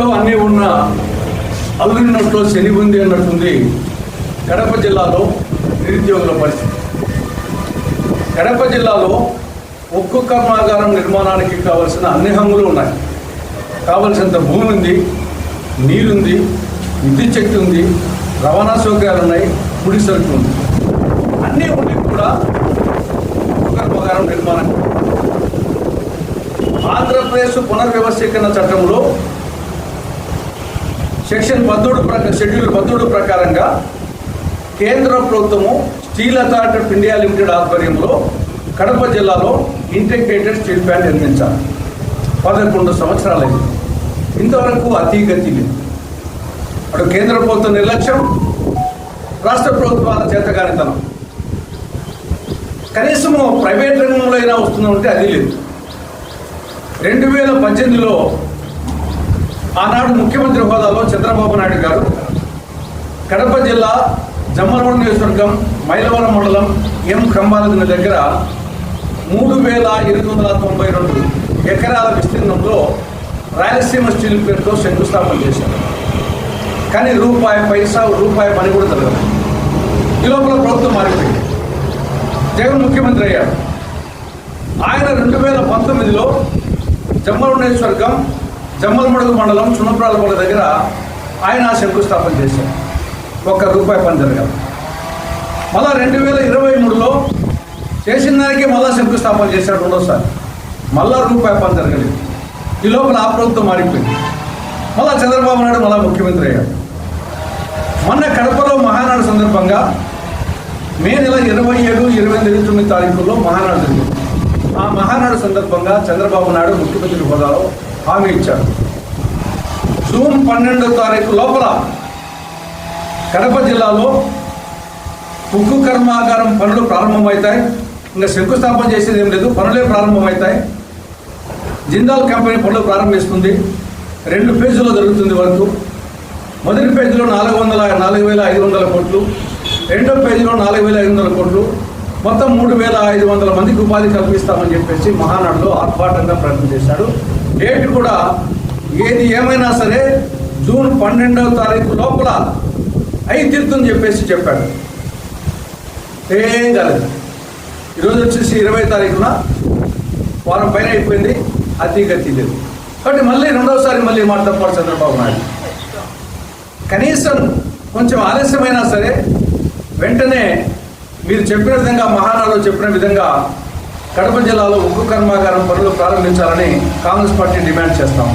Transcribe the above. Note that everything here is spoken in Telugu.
ఇంట్లో అన్నీ ఉన్న అల్లున్నట్లో శని ఉంది అన్నట్టుంది కడప జిల్లాలో నిరుద్యోగుల పరిస్థితి. కడప జిల్లాలో ఒక్కొక్క మాగారం నిర్మాణానికి కావలసిన అన్ని హంగులు ఉన్నాయి. కావలసినంత భూమి ఉంది నీరుంది విద్యుత్ శక్తి ఉంది రవాణా సౌకర్యాలు ఉన్నాయి గుడి సరుకు ఉంది. అన్నీ ఉండి కూడా ఒక్కొక్క ప్రాగారం నిర్మాణం. ఆంధ్రప్రదేశ్ పునర్వ్యవస్థీకరణ చట్టంలో సెక్షన్ పద్దోడు ప్రక షెడ్యూల్ పద్దోడు ప్రకారంగా కేంద్ర ప్రభుత్వము steel authority of India limited ఆధ్వర్యంలో కడప జిల్లాలో ఇంటిగ్రేటెడ్ స్టీల్ ప్లాంట్ నిర్మించాలి పదకొండు సంవత్సరాలైంది. ఇంతవరకు అతీగతి లేదు. అటు కేంద్ర ప్రభుత్వ నిర్లక్ష్యం రాష్ట్ర ప్రభుత్వాల చేతగానితనం. కనీసము ప్రైవేట్ రంగంలో అయినా వస్తుందంటే అది లేదు. రెండు వేల పద్దెనిమిదిలో ఆనాడు ముఖ్యమంత్రి హోదాలో చంద్రబాబు నాయుడు గారు కడప జిల్లా జమ్మలమూడు నియోజకవర్గం మైలవరం మండలం ఎం కంబాలదిన దగ్గర మూడు వేల ఎనిమిది వందల తొంభై రెండు ఎకరాల విస్తీర్ణంలో రాయలసీమ స్టీల్ పేరుతో శంకుస్థాపన చేశారు. కానీ రూపాయి పైసా రూపాయి పని కూడా జరగదు ఈ లోపల ప్రభుత్వం మారిపోయింది. జగన్ ముఖ్యమంత్రి అయ్యాడు ఆయన రెండు వేల పంతొమ్మిదిలో జమ్మలమణేశ్వర్గం జమ్మలమడుగు మండలం చున్నప్రాలపల్లి దగ్గర ఆయన శంకుస్థాపన చేశారు. ఒక్క రూపాయి పని జరగాలి. మళ్ళా రెండు వేల ఇరవై మూడులో చేసిన దానికి మళ్ళా శంకుస్థాపన చేశాడు రెండోసారి. మళ్ళా రూపాయి పని జరగలేదు. ఈ లోపల ఆ ప్రభుత్వం మారిపోయింది. మళ్ళా చంద్రబాబు నాయుడు మళ్ళా ముఖ్యమంత్రి అయ్యాడు. మొన్న కడపలో మహానాడు సందర్భంగా మే నెల ఇరవై ఏడు ఇరవై ఎనిమిది తొమ్మిది తారీఖుల్లో మహానాడు జరిగింది. ఆ మహానాడు సందర్భంగా చంద్రబాబు నాయుడు ముఖ్యమంత్రి హోదాలో హామీ ఇచ్చారు. జూన్ పన్నెండో తారీఖు లోపల కడప జిల్లాలో ఉక్కు కర్మాగారం పనులు ప్రారంభమవుతాయి. ఇంకా శంకుస్థాపన చేసేది ఏం లేదు పనులే ప్రారంభమవుతాయి. జిందాల్ కంపెనీ పనులు ప్రారంభిస్తుంది. రెండు పేజీలో జరుగుతుంది వరకు. మొదటి పేజీలో నాలుగు వందల నాలుగు వేల ఐదు వందల కోట్లు. రెండో పేజీలో నాలుగు వేల ఐదు వందల కోట్లు. మొత్తం మూడు వేల ఐదు వందల మందికి ఉపాధి కల్పిస్తామని చెప్పేసి మహానాడులో ఆర్భాటంగా ప్రకటన చేశాడు డేట్ కూడా ఏది ఏమైనా సరే జూన్ పన్నెండవ తారీఖు లోపల అయి తీరుతుందని చెప్పేసి చెప్పాడు. ఏం కాలేదు ఈరోజు వచ్చేసి ఇరవై తారీఖున వారం పైన అయిపోయింది అతి గతి లేదు. కాబట్టి మళ్ళీ రెండవసారి మళ్ళీ మాట్లాడతాడు చంద్రబాబు నాయుడు. కనీసం కొంచెం ఆలస్యమైనా సరే వెంటనే మీరు చెప్పిన విధంగా మహారాజు చెప్పిన విధంగా కడప జిల్లాలో ఉక్కు కర్మాగారం పనులు ప్రారంభించాలని కాంగ్రెస్ పార్టీ డిమాండ్ చేస్తాము